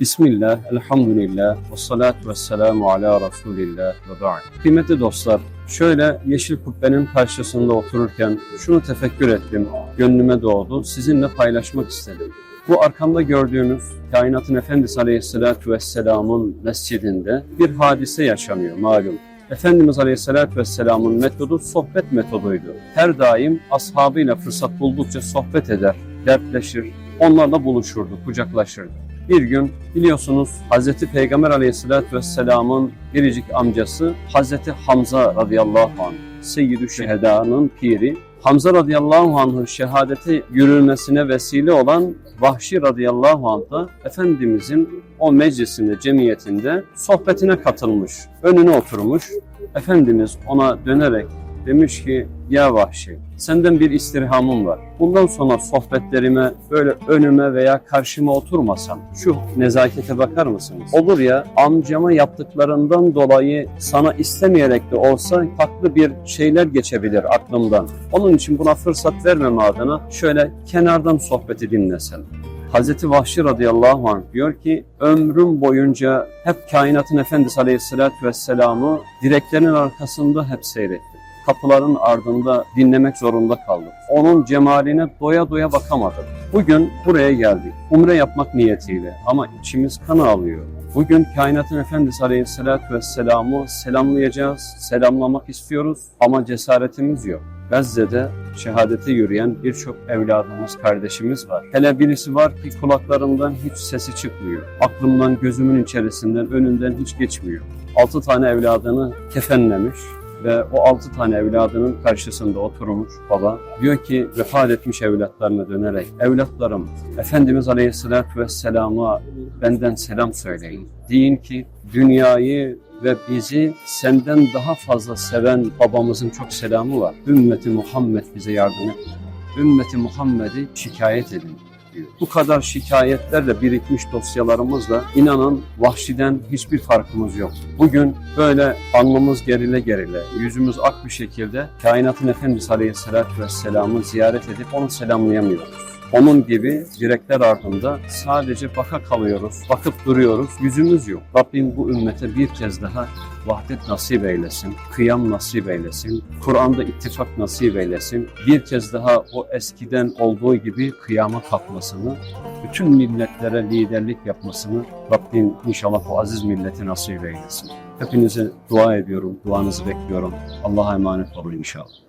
Bismillah, elhamdülillah, ve salatu ve selamu ala Resulillah ve ba'd. Kıymetli dostlar, şöyle yeşil kubbenin karşısında otururken şunu tefekkür ettim, gönlüme doğdu, sizinle paylaşmak istedim. Bu arkamda gördüğünüz Kainatın Efendisi Aleyhisselatü Vesselam'ın mescidinde bir hadise yaşanıyor malum. Efendimiz Aleyhisselatü Vesselam'ın metodu sohbet metoduydu. Her daim ashabıyla fırsat buldukça sohbet eder, dertleşir, onlarla buluşurdu, kucaklaşırdı. Bir gün biliyorsunuz Hazreti Peygamber Aleyhisselatü Vesselam'ın biricik amcası Hazreti Hamza radıyallahu anh, Seyyid-i Şeheda'nın piri, Hamza radıyallahu anh'ın şehadete yürülmesine vesile olan Vahşi radıyallahu anh da Efendimizin o meclisinde, cemiyetinde sohbetine katılmış. Önüne oturmuş. Efendimiz ona dönerek demiş ki ya Vahşi senden bir istirhamım var. Bundan sonra sohbetlerime böyle önüme veya karşıma oturmasam şu nezakete bakar mısınız? Olur ya amcama yaptıklarından dolayı sana istemeyerek de olsa farklı bir şeyler geçebilir aklımdan. Onun için buna fırsat vermeme adına şöyle kenardan sohbeti dinlesem. Hazreti Vahşi radıyallahu anh diyor ki ömrüm boyunca hep kainatın efendisi aleyhissalatü vesselam'ı direklerin arkasında hep seyrettim kapıların ardında dinlemek zorunda kaldım. Onun cemaline doya doya bakamadım. Bugün buraya geldik. Umre yapmak niyetiyle ama içimiz kan ağlıyor. Bugün kainatın efendisi aleyhissalatü vesselam'ı selamlayacağız, selamlamak istiyoruz ama cesaretimiz yok. Gazze'de şehadete yürüyen birçok evladımız, kardeşimiz var. Hele birisi var ki kulaklarından hiç sesi çıkmıyor. Aklımdan, gözümün içerisinden, önünden hiç geçmiyor. Altı tane evladını kefenlemiş, ve o altı tane evladının karşısında oturmuş baba diyor ki vefat etmiş evlatlarına dönerek evlatlarım Efendimiz Aleyhisselatü Vesselam'a benden selam söyleyin. Deyin ki dünyayı ve bizi senden daha fazla seven babamızın çok selamı var. Ümmeti Muhammed bize yardım et. Ümmeti Muhammed'i şikayet edin. Bu kadar şikayetlerle birikmiş dosyalarımızla inanın vahşiden hiçbir farkımız yok. Bugün böyle alnımız gerile gerile, yüzümüz ak bir şekilde kainatın Efendisi Aleyhisselatü Vesselam'ı ziyaret edip onu selamlayamıyoruz. Onun gibi direkler ardında sadece baka kalıyoruz, bakıp duruyoruz, yüzümüz yok. Rabbim bu ümmete bir kez daha vahdet nasip eylesin, kıyam nasip eylesin, Kur'an'da ittifak nasip eylesin. Bir kez daha o eskiden olduğu gibi kıyama kalkmasını, bütün milletlere liderlik yapmasını Rabbim inşallah o aziz milleti nasip eylesin. Hepinize dua ediyorum, duanızı bekliyorum. Allah'a emanet olun inşallah.